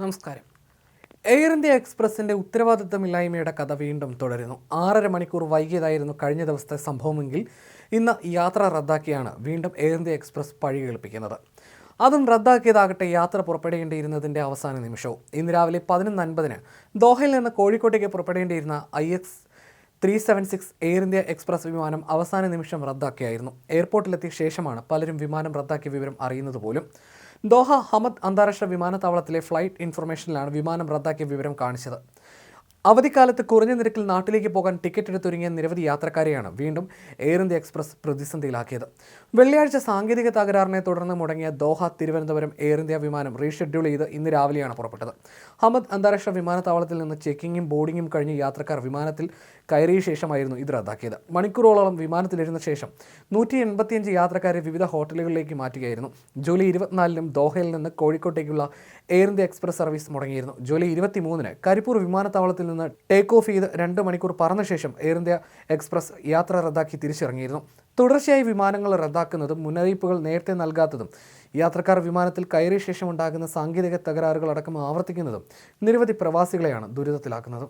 നമസ്കാരം. Air India എക്സ്പ്രസിന്റെ ഉത്തരവാദിത്തമില്ലായ്മയുടെ കഥ വീണ്ടും തുടരുന്നു. ആറര മണിക്കൂർ വൈകിയതായിരുന്നു കഴിഞ്ഞ ദിവസത്തെ സംഭവമെങ്കിൽ ഇന്ന് യാത്ര റദ്ദാക്കിയാണ് വീണ്ടും എയർ ഇന്ത്യ എക്സ്പ്രസ് പഴി കേൾപ്പിക്കുന്നത്. അതും റദ്ദാക്കിയതാകട്ടെ യാത്ര പുറപ്പെടേണ്ടിയിരുന്നതിന്റെ അവസാന നിമിഷവും. ഇന്ന് രാവിലെ പതിനൊന്ന് അൻപതിന് ദോഹയിൽ നിന്ന് കോഴിക്കോട്ടേക്ക് പുറപ്പെടേണ്ടിയിരുന്ന I X three seven six Air India Express വിമാനം അവസാന നിമിഷം റദ്ദാക്കിയായിരുന്നു. എയർപോർട്ടിലെത്തിയ ശേഷമാണ് പലരും വിമാനം റദ്ദാക്കിയ വിവരം അറിയുന്നത് പോലും ദോഹ ഹമദ് അന്താരാഷ്ട്ര വിമാനത്താവളത്തിലെ ഫ്ലൈറ്റ് ഇൻഫർമേഷനിലാണ് വിമാനം റദ്ദാക്കിയ വിവരം കാണിച്ചത്. അവധിക്കാലത്ത് കുറഞ്ഞ നിരക്കിൽ നാട്ടിലേക്ക് പോകാൻ ടിക്കറ്റ് എടുത്തൊരുങ്ങിയ നിരവധി യാത്രക്കാരെയാണ് വീണ്ടും എയർ ഇന്ത്യ എക്സ്പ്രസ് പ്രതിസന്ധിയിലാക്കിയത്. വെള്ളിയാഴ്ച സാങ്കേതിക തകരാറിനെ തുടർന്ന് മുടങ്ങിയ ദോഹ തിരുവനന്തപുരം എയർ ഇന്ത്യ വിമാനം റീഷെഡ്യൂൾ ചെയ്ത് ഇന്ന് രാവിലെയാണ് പുറപ്പെട്ടത്. ഹമദ് അന്താരാഷ്ട്ര വിമാനത്താവളത്തിൽ നിന്ന് ചെക്കിങ്ങും ബോർഡിങ്ങും കഴിഞ്ഞ് യാത്രക്കാർ വിമാനത്തിൽ കയറിയ ശേഷമായിരുന്നു ഇത് റദ്ദാക്കിയത്. മണിക്കൂറോളം വിമാനത്തിലിരുന്ന ശേഷം നൂറ്റി എൺപത്തിയഞ്ച് യാത്രക്കാരെ വിവിധ ഹോട്ടലുകളിലേക്ക് മാറ്റുകയായിരുന്നു. ജൂലൈ ഇരുപത്തിനാലിനും ദോഹയിൽ നിന്ന് കോഴിക്കോട്ടേക്കുള്ള എയർ ഇന്ത്യ എക്സ്പ്രസ് സർവീസ് മുടങ്ങിയിരുന്നു. ജൂലൈ ഇരുപത്തിമൂന്നിന് കരിപ്പൂർ വിമാനത്താവളത്തിൽ നിന്ന് ടേക്ക് ഓഫ് ചെയ്ത് രണ്ട് മണിക്കൂർ പറന്ന ശേഷം എയർ ഇന്ത്യ എക്സ്പ്രസ് യാത്ര റദ്ദാക്കി തിരിച്ചിറങ്ങിയിരുന്നു. തുടർച്ചയായി വിമാനങ്ങൾ റദ്ദാക്കുന്നതും മുന്നറിയിപ്പുകൾ നേരത്തെ നൽകാത്തതും യാത്രക്കാർ വിമാനത്തിൽ കയറിയ ശേഷം ഉണ്ടാകുന്ന സാങ്കേതിക തകരാറുകൾ അടക്കം ആവർത്തിക്കുന്നതും നിരവധി പ്രവാസികളെയാണ് ദുരിതത്തിലാക്കുന്നത്.